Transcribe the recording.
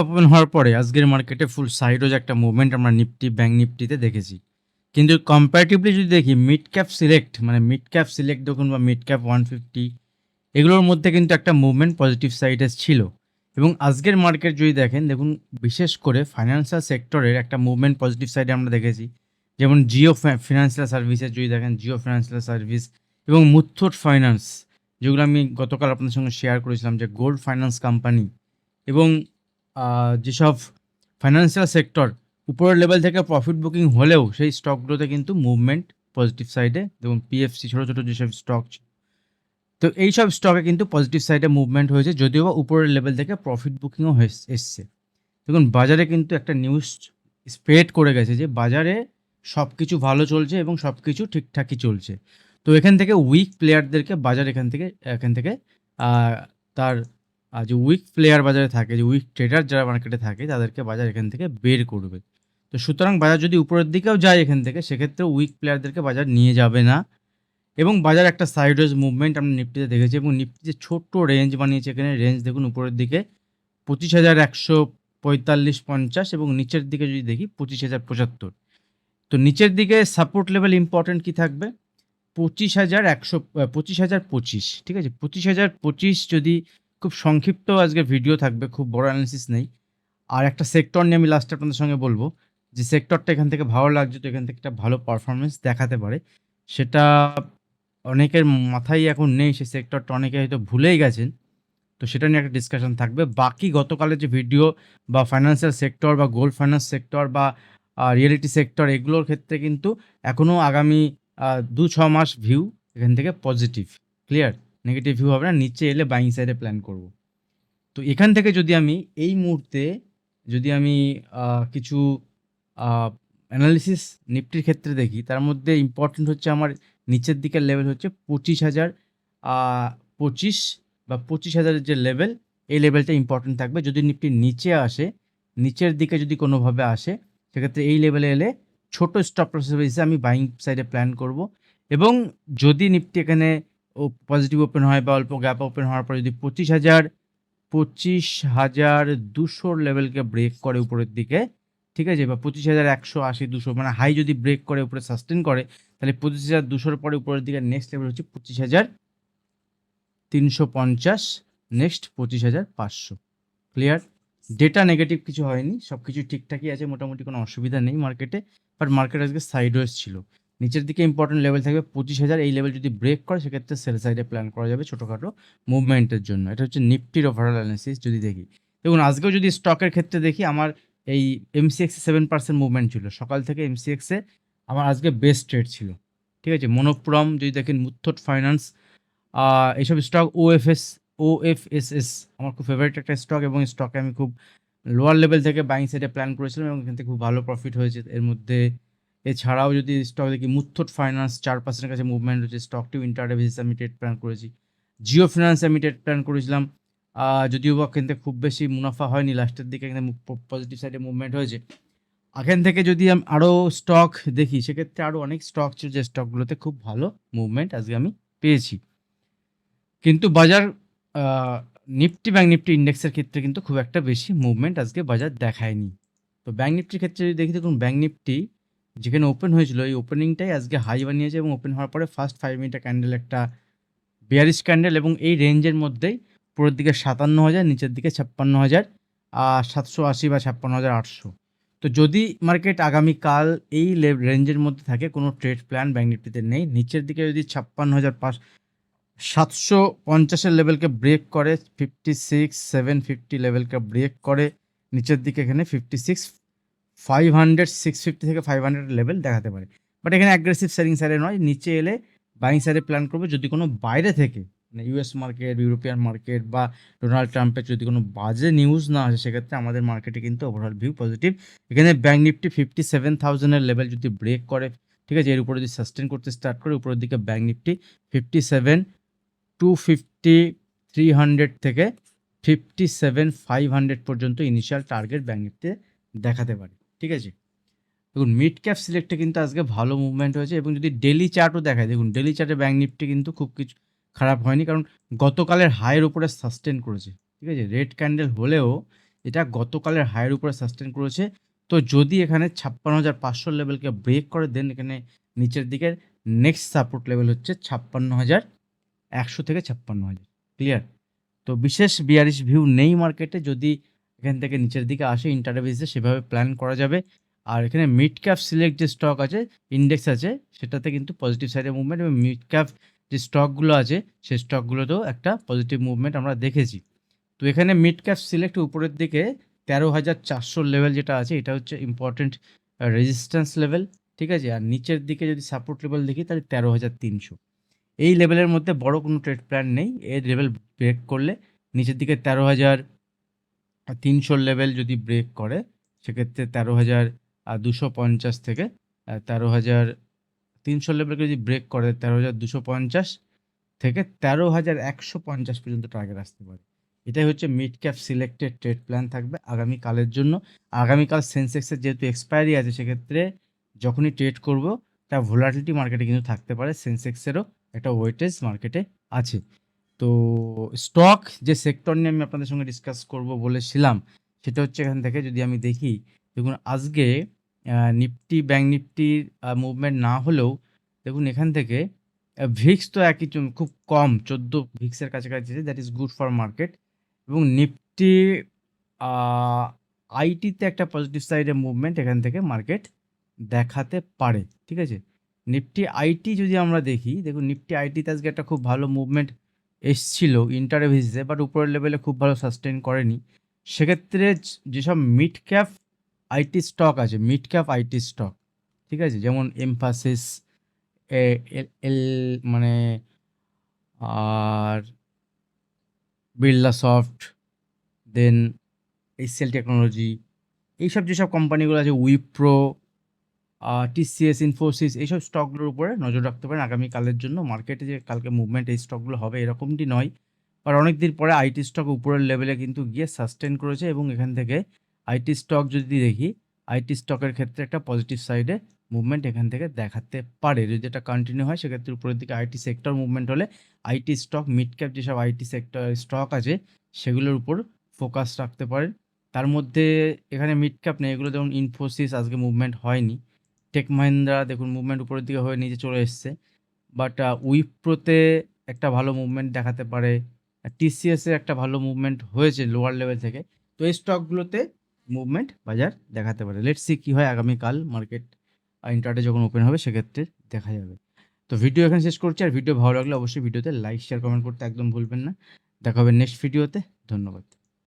Open হওয়ার পরে আজকের মার্কেটে ফুল সাইডওজ একটা মুভমেন্ট আমরা নিফটি ব্যাঙ্ক নিফটিতে দেখেছি। কিন্তু কম্পারেটিভলি যদি দেখি মিড ক্যাপ সিলেক্ট মানে মিড ক্যাপ সিলেক্ট দেখুন বা মিড ক্যাপ ওয়ান ফিফটি এগুলোর মধ্যে কিন্তু একটা মুভমেন্ট পজিটিভ সাইডে ছিল। এবং আজকের মার্কেট যদি দেখেন, দেখুন বিশেষ করে ফাইন্যান্সিয়াল সেক্টরের একটা মুভমেন্ট পজিটিভ সাইডে আমরা দেখেছি। যেমন জিও ফিনান্সিয়াল সার্ভিসের যদি দেখেন জিও ফিনান্সিয়াল সার্ভিস এবং মুথুট ফাইন্যান্স যেগুলো আমি গতকাল আপনাদের সঙ্গে শেয়ার করেছিলাম, যে গোল্ড ফাইন্যান্স কোম্পানি এবং যেসব ফাইন্যান্সিয়াল সেক্টর উপরের লেভেল থেকে প্রফিট বুকিং হলেও সেই স্টকগুলোতে কিন্তু মুভমেন্ট পজিটিভ সাইডে যেমন পিএফসি ছোটো ছোটো যেসব স্টক তো এই সব স্টকে কিন্তু পজিটিভ সাইডে মুভমেন্ট হয়েছে, যদিও বা উপরের লেভেল থেকে প্রফিট বুকিংও এসছে। দেখুন, বাজারে কিন্তু একটা নিউজ স্প্রেড করে গেছে যে বাজারে সব কিছু ভালো চলছে এবং সব কিছু ঠিকঠাকই চলছে। তো এখান থেকে উইক প্লেয়ারদেরকে বাজার এখান থেকে এখান থেকে তার আহ, যে উইক প্লেয়ার বাজারে থাকে যে উইক ট্রেডার যারা মার্কেটে থাকে তাদেরকে বাজার এখান থেকে বের করবে। তো সুতরাং বাজার যদি উপরের দিকেও যায় এখান থেকে সেক্ষেত্রে উইক প্লেয়ারদেরকে বাজার নিয়ে যাবে না। এবং বাজার একটা সাইডওয়েজ মুভমেন্ট আমরা নিফটিতে দেখেছি এবং নিফটি যে ছোট্ট রেঞ্জ বানিয়েছে এখানে রেঞ্জ দেখুন উপরের দিকে পঁচিশ হাজার একশো পঁয়তাল্লিশ পঞ্চাশ এবং নিচের দিকে যদি দেখি পঁচিশ হাজার পঁচাত্তর। তো নিচের দিকে সাপোর্ট লেভেল ইম্পর্টেন্ট কি থাকবে? পঁচিশ হাজার একশো পঁচিশ হাজার পঁচিশ ঠিক আছে? পঁচিশ হাজার পঁচিশ যদি খুব সংক্ষিপ্ত আজকে ভিডিও থাকবে, খুব বড় অ্যানালিসিস নেই। আর একটা সেক্টর নিয়ে আমি লাস্টে আপনাদের সঙ্গে বলব, যে সেক্টরটা এখান থেকে ভালো লাগছে তো এখান থেকে একটা ভালো পারফরমেন্স দেখাতে পারে। সেটা অনেকের মাথায় এখন নেই, সেই সেক্টরটা অনেকে হয়তো ভুলেই গেছেন। তো সেটা নিয়ে একটা ডিসকাশন থাকবে। বাকি গতকালের যে ভিডিও বা ফাইন্যান্সিয়াল সেক্টর বা গোল্ড ফাইন্যান্স সেক্টর বা রিয়েলিটি সেক্টর এগুলোর ক্ষেত্রে কিন্তু এখনও আগামী দু ছ মাস ভিউ এখান থেকে পজিটিভ ক্লিয়ার নেগেটিভ ভিউ হবে না, নিচে এলে বাইং সাইডে প্ল্যান করব। তো এখান থেকে যদি আমি এই মুহূর্তে যদি আমি কিছু অ্যানালিসিস নিফটির ক্ষেত্রে দেখি, তার মধ্যে ইম্পর্টেন্ট হচ্ছে আমার নিচের দিকের লেভেল হচ্ছে পঁচিশ হাজার পঁচিশ বা পঁচিশ হাজারের যে লেভেল এই লেভেলটা ইম্পর্টেন্ট থাকবে। যদি নিফটি নিচে আসে, নিচের দিকে যদি কোনোভাবে আসে, সেক্ষেত্রে এই লেভেলে এলে ছোট স্টপ লস হিসেবে আমি বাইং সাইডে প্ল্যান করব। এবং যদি নিফটি এখানে পজিটিভ ওপেন হয় বা অল্প গ্যাপ ওপেন হওয়ার পর যদি পঁচিশ হাজার পঁচিশ হাজার দুশোর লেভেলকে ব্রেক করে উপরের দিকে, ঠিক আছে? বা পঁচিশ হাজার একশো আশি দুশো মানে হাই যদি ব্রেক করে উপরে সাস্টেন করে, তাহলে পঁচিশ হাজার দুশোর পরে উপরের দিকে নেক্সট লেভেল হচ্ছে পঁচিশ হাজার তিনশো পঞ্চাশ নেক্সট পঁচিশ হাজার পাঁচশো। ক্লিয়ার ডেটা নেগেটিভ কিছু হয়নি সব কিছু ঠিকঠাকই আছে, মোটামুটি কোনো অসুবিধা নেই মার্কেটে বাট মার্কেট আজকে সাইডওয়েজ ছিল। নিচের দিকে ইম্পর্টেন্ট লেভেল থাকবে পঁচিশ হাজার। এই লেভেল যদি ব্রেক করে, সেক্ষেত্রে সেল সাইডে প্ল্যান করা যাবে ছোটোখাটো মুভমেন্টের জন্য। এটা হচ্ছে নিফটির ওভারঅল অ্যানালিসিস যদি দেখি। দেখুন, আজকেও যদি স্টকের ক্ষেত্রে দেখি, আমার এই এমসিএক্সে সেভেন পার্সেন্ট মুভমেন্ট ছিল। সকাল থেকে এমসিএক্সে আমার আজকে বেস্ট ট্রেড ছিল। ঠিক আছে? মনোপ্রম যদি দেখেন মুথুট ফাইন্যান্স এইসব স্টক ওএফএস ওএফএসএস আমার খুব ফেভারিট একটা স্টক এবং স্টকে আমি খুব লোয়ার লেভেল থেকে বাইং সাইডে প্ল্যান করেছিলাম এবং এখান থেকে খুব ভালো প্রফিট হয়েছে। এর মধ্যে এছাড়াও যদি স্টক দেখি মুথুট ফাইন্যান্স চার পার্সেন্টের কাছে মুভমেন্ট হচ্ছে স্টকটিও ইন্টারডে বেসিস আমি ট্রেড প্ল্যান করেছি। জিও ফিনান্স আমি ট্রেড প্ল্যান করেছিলাম। যদিও বা কিন্তু খুব বেশি মুনাফা হয়নি লাস্টের দিকে এখানে পজিটিভ সাইডে মুভমেন্ট হয়েছে। এখান থেকে যদি আমি আরও স্টক দেখি, সেক্ষেত্রে আরও অনেক স্টক ছিল যে স্টকগুলোতে খুব ভালো মুভমেন্ট আজকে আমি পেয়েছি। কিন্তু বাজার নিফটি ব্যাঙ্ক নিফটি ইন্ডেক্সের ক্ষেত্রে কিন্তু খুব একটা বেশি মুভমেন্ট আজকে বাজার দেখায়নি। তো ব্যাঙ্ক নিফটির ক্ষেত্রে যদি দেখি, দেখুন ব্যাঙ্ক নিফটি যেখানে ওপেন হয়েছিল, এই ওপেনিংটাই আজকে হাই বানিয়েছে এবং ওপেন হওয়ার পরে ফার্স্ট ফাইভ মিনিটের ক্যান্ডেল একটা বিয়ারিশ ক্যান্ডেল এবং এই রেঞ্জের মধ্যেই উপরের দিকে সাতান্ন হাজার, নিচের দিকে ছাপ্পান্ন হাজার আর সাতশো আশি বা ছাপ্পান্ন হাজার আটশো। তো যদি মার্কেট আগামীকাল এই রেঞ্জের মধ্যে থাকে, কোনো ট্রেড প্ল্যান ব্যাঙ্ক নিফটিতে নেই। নিচের দিকে যদি ছাপ্পান্ন হাজার পাঁচ সাতশো পঞ্চাশের লেভেলকে ব্রেক করে ফিফটি সিক্স সেভেন ফিফটি লেভেলকে ব্রেক করে, নিচের দিকে এখানে fifty six five hundred six fifty থেকে ফাইভ হান্ড্রেড লেভেল দেখাতে পারে। বাট এখানে অ্যাগ্রেসিভ সেলিং সাইডে নয়, নিচে এলে বাইং সাইডে প্ল্যান করবে যদি কোনো বাইরে থেকে মানে ইউএস মার্কেট ইউরোপিয়ান মার্কেট বা ডোনাল্ড ট্রাম্পের যদি কোনো বাজে নিউজ না আসে, সেক্ষেত্রে আমাদের মার্কেটে কিন্তু ওভারঅল ভিউ পজিটিভ এখানে ব্যাঙ্ক নিফটি ফিফটি সেভেন থাউজেন্ডের লেভেল যদি ব্রেক করে, ঠিক আছে, এর উপরে যদি সাস্টেন করতে স্টার্ট করে, উপরের দিকে bank Nifty fifty seven two fifty three hundred থেকে ফিফটি সেভেন ফাইভ হান্ড্রেড পর্যন্ত ইনিশিয়াল টার্গেট ব্যাঙ্ক নিফটিতে দেখাতে পারে। ঠিক আছে? দেখুন মিড ক্যাপ সিলেক্টে কিন্তু আজকে ভালো মুভমেন্ট হয়েছে এবং যদি ডেলি চার্টও দেখায় দেখুন ডেলি চার্টে ব্যাঙ্ক নিফটি কিন্তু খুব কিছু খারাপ হয়নি কারণ গতকালের হাইয়ের উপরে সাস্টেন করেছে। ঠিক আছে? রেড ক্যান্ডেল হলেও এটা গতকালের হাইয়ের উপরে সাস্টেন করেছে। তো যদি এখানে ছাপ্পান্ন হাজার পাঁচশো লেভেলকে ব্রেক করে দেন এখানে নিচের দিকের নেক্সট সাপোর্ট লেভেল হচ্ছে ছাপ্পান্ন হাজার একশো থেকে ছাপ্পান্ন হাজার। ক্লিয়ার তো বিশেষ বিয়ারিশ ভিউ নেই মার্কেটে যদি এখান থেকে নিচের দিকে আসে ইন্টারডে বেসিসে সেভাবে প্ল্যান করা যাবে। আর এখানে মিড ক্যাপ সিলেক্ট যে স্টক আছে ইন্ডেক্স আছে, সেটাতে কিন্তু পজিটিভ সাইডে মুভমেন্ট এবং মিড ক্যাপ যে স্টকগুলো আছে, সেই স্টকগুলোতেও একটা পজিটিভ মুভমেন্ট আমরা দেখেছি। তো এখানে মিড ক্যাপ সিলেক্ট উপরের দিকে তেরো হাজার চারশো লেভেল যেটা আছে, এটা হচ্ছে ইম্পর্টেন্ট রেজিস্ট্যান্স লেভেল ঠিক আছে? আর নিচের দিকে যদি সাপোর্ট লেভেল দেখি, তাহলে তেরো হাজার তিনশো। এই লেভেলের মধ্যে বড় কোনো ট্রেড প্ল্যান নেই। এই লেভেল ব্রেক করলে নিচের দিকে তেরো হাজার তিনশো লেভেল যদি ব্রেক করে, সেক্ষেত্রে তেরো হাজার দুশো পঞ্চাশ থেকে তেরো হাজার, তিনশো লেভেলকে যদি ব্রেক করে, তেরো হাজার দুশো পঞ্চাশ থেকে তেরো হাজার একশো পঞ্চাশ পর্যন্ত টার্গেট আসতে পারে। এটাই হচ্ছে mid cap selected trade plan থাকবে আগামীকালের জন্য। আগামীকাল সেন্সেক্সের যেহেতু এক্সপায়ারি আছে, সেক্ষেত্রে যখনই ট্রেড করব তা ভোলাটিলিটি মার্কেটে কিন্তু থাকতে পারে। সেন্সেক্সেরও একটা ওয়েটেজ মার্কেটে আছে। তো স্টক যে সেক্টর নিয়ে আমি আপনাদের সঙ্গে ডিসকাস করব বলেছিলাম, সেটা হচ্ছে এখান থেকে যদি আমি দেখি, দেখুন আজকে নিফটি ব্যাঙ্ক নিফটির মুভমেন্ট না হলেও, দেখুন এখান থেকে ভিক্স তো একই খুব কম, চোদ্দ ভিক্সের কাছাকাছি আছে that is good for market এবং নিফটি আইটিতে একটা পজিটিভ সাইডে মুভমেন্ট এখান থেকে মার্কেট দেখাতে পারে, ঠিক আছে? নিফটি আইটি যদি আমরা দেখি, দেখুন নিফটি আইটিতে আজকে একটা খুব ভালো মুভমেন্ট এসছিল ইন্টারে ভিসে বাট উপরের লেভেলে খুব ভালো সাস্টেন করেনি। সেক্ষেত্রে যেসব মিড ক্যাপ আইটি স্টক আছে মিড ক্যাপ আইটি স্টক ঠিক আছে? যেমন এমফাসিস এল মানে আর Birla soft then HCL technology এইসব যেসব কোম্পানিগুলো আছে উইপ্রো টিসিএস ইনফোসিস এইসব স্টকগুলোর উপরে নজর রাখতে পারেন। আগামীকালের জন্য মার্কেটে যে কালকে মুভমেন্ট এই স্টকগুলো হবে এরকমটি নয়। আর অনেক দিন পরে আইটি স্টক উপরের লেভেলে কিন্তু গিয়ে সাস্টেন করেছে এবং এখান থেকে আইটি স্টক যদি দেখি আইটি স্টকের ক্ষেত্রে একটা পজিটিভ সাইডে মুভমেন্ট এখান থেকে দেখাতে পারে। যদি এটা কন্টিনিউ হয়, সেক্ষেত্রে উপরের দিকে আইটি সেক্টর মুভমেন্ট হলে আইটি স্টক মিড ক্যাপ যেসব আইটি সেক্টর স্টক আছে, সেগুলোর উপর ফোকাস রাখতে পারেন। তার মধ্যে এখানে মিড ক্যাপ নেই, এগুলো যেমন ইনফোসিস আজকে মুভমেন্ট হয়নি। টেক মাহিন্দ্রা দেখুন মুভমেন্ট উপরের দিকে হয়ে নিচে চলে এসছে। বাট উইপ্রোতে একটা ভালো মুভমেন্ট দেখাতে পারে। টিসিএসে একটা ভালো মুভমেন্ট হয়েছে লোয়ার লেভেল থেকে। তো এই স্টকগুলোতে মুভমেন্ট বাজার দেখাতে পারে। লেটস সি কী হয় আগামীকাল মার্কেট ইন্টারডে যখন ওপেন হবে, সেক্ষেত্রে দেখা যাবে। তো ভিডিও এখানে শেষ করছি। আর ভিডিও ভালো লাগলে অবশ্যই ভিডিওতে লাইক শেয়ার কমেন্ট করতে একদম ভুলবেন না। দেখা হবে নেক্সট ভিডিওতে ধন্যবাদ।